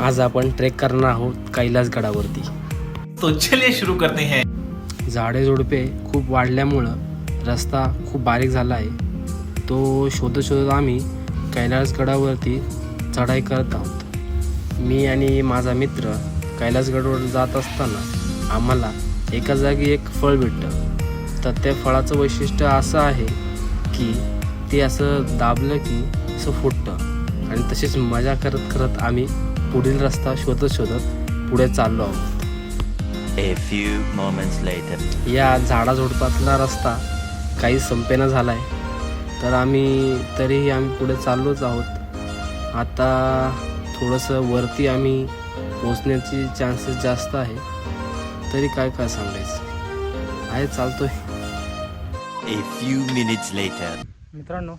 आज आपण ट्रेक करणार आहोत कैलास गडावरती. तो चलिए शुरू करते हैं. झाडे झुडपे खूप वाढल्यामुळं रस्ता खूप बारीक झाला आहे. तो शोधत शोधत आम्ही कैलासगडावरती चढाई करत आहोत. मी आणि माझा मित्र कैलासगडावर जात असताना आम्हाला एका जागी एक फळ भेटतं तर त्या फळाचं वैशिष्ट्य असं आहे की ते असं दाबलं की असं फुटतं. आणि तशीच मजा करत करत आम्ही पुढील रस्ता शोधत शोधत पुढे चाललो आहोत. A few moments later. या झाडाझुडपातला रस्ता काही संपेना झाला आहे तर आम्ही तरीही आम्ही पुढे चाललोच आहोत. आता थोडंसं वरती आम्ही पोचण्याची चान्सेस जास्त आहे. तरी काय काय सांगायचं? आहे चालतोय. A few minutes later. मित्रांनो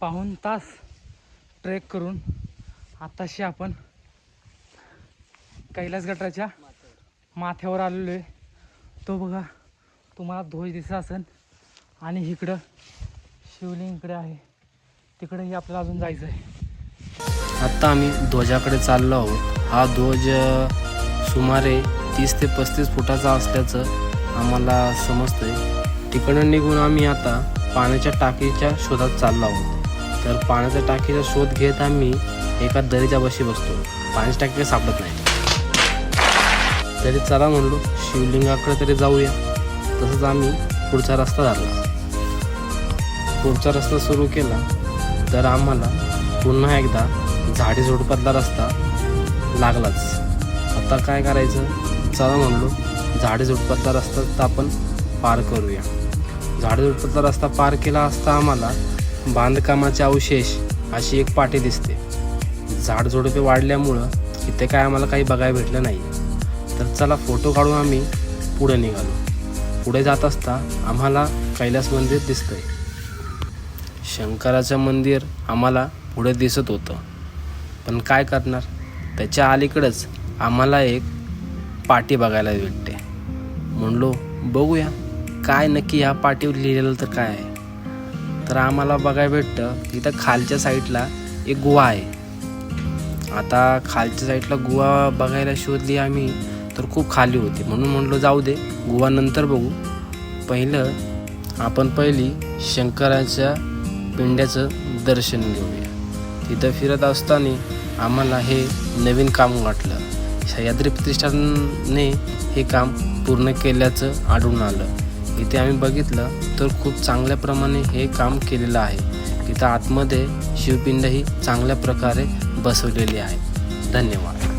पाऊण तास ट्रेक करून आताशी आपण कैलास गटाच्या माथ्यावर आलेलो आहे तो बघा तुम्हाला ध्वज दिसत असेल आणि इकडं शिवलिंग इकडे आहे. तिकडेही आपल्याला अजून जायचं आहे. आत्ता आम्ही ध्वजाकडे चाललो आहोत. हा ध्वज सुमारे तीस ते पस्तीस फुटाचा असल्याचं आम्हाला समजतंय. तिकडं निघून आम्ही आता पाण्याच्या टाकीच्या शोधात चाललो आहोत. तर पाण्याच्या टाकीचा शोध घेत आम्ही एका दरीच्या बशी बसतो. पाण्याच्या टाकी सापडत नाही. तरी चला म्हणलो शिवलिंगाकडे तरी जाऊया. तसंच आम्ही पुढचा रस्ता झाला पुढचा रस्ता सुरू केला तर आम्हाला पुन्हा एकदा झाडी झुडपातला रस्ता लागलाच. आता काय करायचं? चला म्हणलो झाडी झुडपातला रस्ता तर आपण पार करूया. झाडी झुडपातला रस्ता पार केला असता आम्हाला बांधकामाचे अवशेष अशी एक पाटी दिसते. झाडझुडपे वाढल्यामुळं इथे काय आम्हाला काही बघायला भेटलं नाही. तर चला फोटो काढून आम्ही पुढे निघालो. पुढे जात असता आम्हाला कैलास मंदिर दिसतंय. शंकराचं मंदिर आम्हाला पुढे दिसत होतं. पण काय करणार? त्याच्या अलीकडंच आम्हाला एक पाटी बघायला भेटते. म्हणलो बघूया. काय नक्की ह्या पाटीवर लिहिलेलं तर काय आहे? तर आम्हाला बघायला भेटतं तिथं खालच्या साईडला एक गुहा आहे. आता खालच्या साईडला गुहा बघायला शोधली आम्ही तर खूप खाली होते. म्हणून म्हटलं जाऊ दे गोवा नंतर बघू. पहिलं आपण पहिली शंकराच्या पिंड्याचं दर्शन घेऊया. तिथं फिरत असताना आम्हाला हे नवीन काम वाटलं. सह्याद्री प्रतिष्ठानने हे काम पूर्ण केल्याचं आढळून आलं. इथे आम्ही बघितलं तर खूप चांगल्या प्रमाणे हे काम केलेलं आहे. इथं आतमध्ये शिवपिंडही चांगल्या प्रकारे बसवलेली आहे. धन्यवाद.